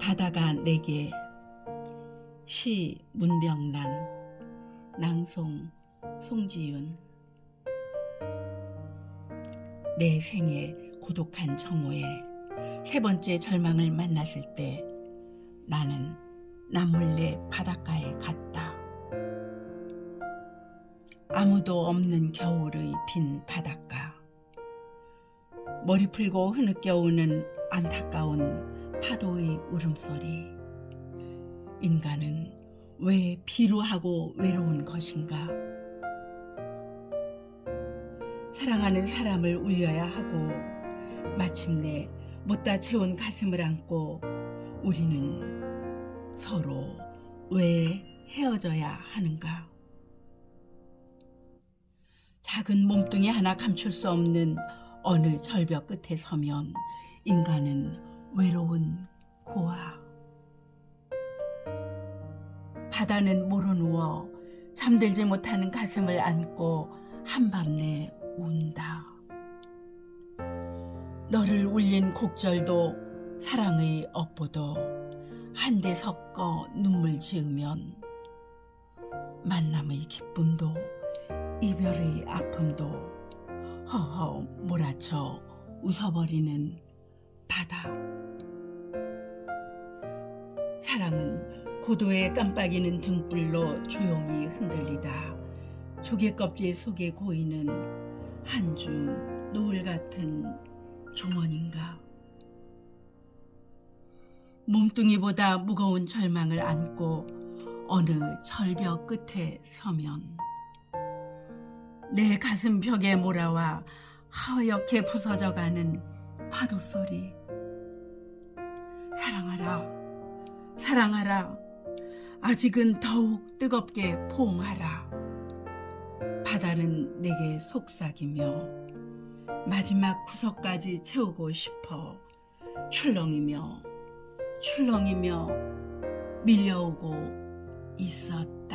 바다가 내게 시 문병란 낭송 송지윤 내 생에 고독한 정오에 세 번째 절망을 만났을 때 나는 남몰래 바닷가에 갔다. 아무도 없는 겨울의 빈 바닷가. 머리 풀고 흐느껴 오는 안타까운 파도의 울음소리. 인간은 왜 비루하고 외로운 것인가? 사랑하는 사람을 울려야 하고 마침내 못다 채운 가슴을 안고 우리는 서로 왜 헤어져야 하는가? 작은 몸뚱이 하나 감출 수 없는 어느 절벽 끝에 서면 인간은 외로운 고아. 바다는 모로 누워 잠들지 못하는 가슴을 안고 한밤내 운다. 너를 울린 곡절도 사랑의 업보도 한데 섞어 눈물 지으면 만남의 기쁨도 이별의 아픔도 허허 몰아쳐 웃어버리는 바다. 사랑은 고도에 깜빡이는 등불로 조용히 흔들리다 조개 껍질 속에 고이는 한 줌 노을 같은 종원인가. 몸뚱이보다 무거운 절망을 안고 어느 절벽 끝에 서면 내 가슴 벽에 몰아와 하얗게 부서져가는 파도 소리. 사랑하라, 사랑하라. 아직은 더욱 뜨겁게 포옹하라. 바다는 내게 속삭이며 마지막 구석까지 채우고 싶어 출렁이며 출렁이며 밀려오고 있었다.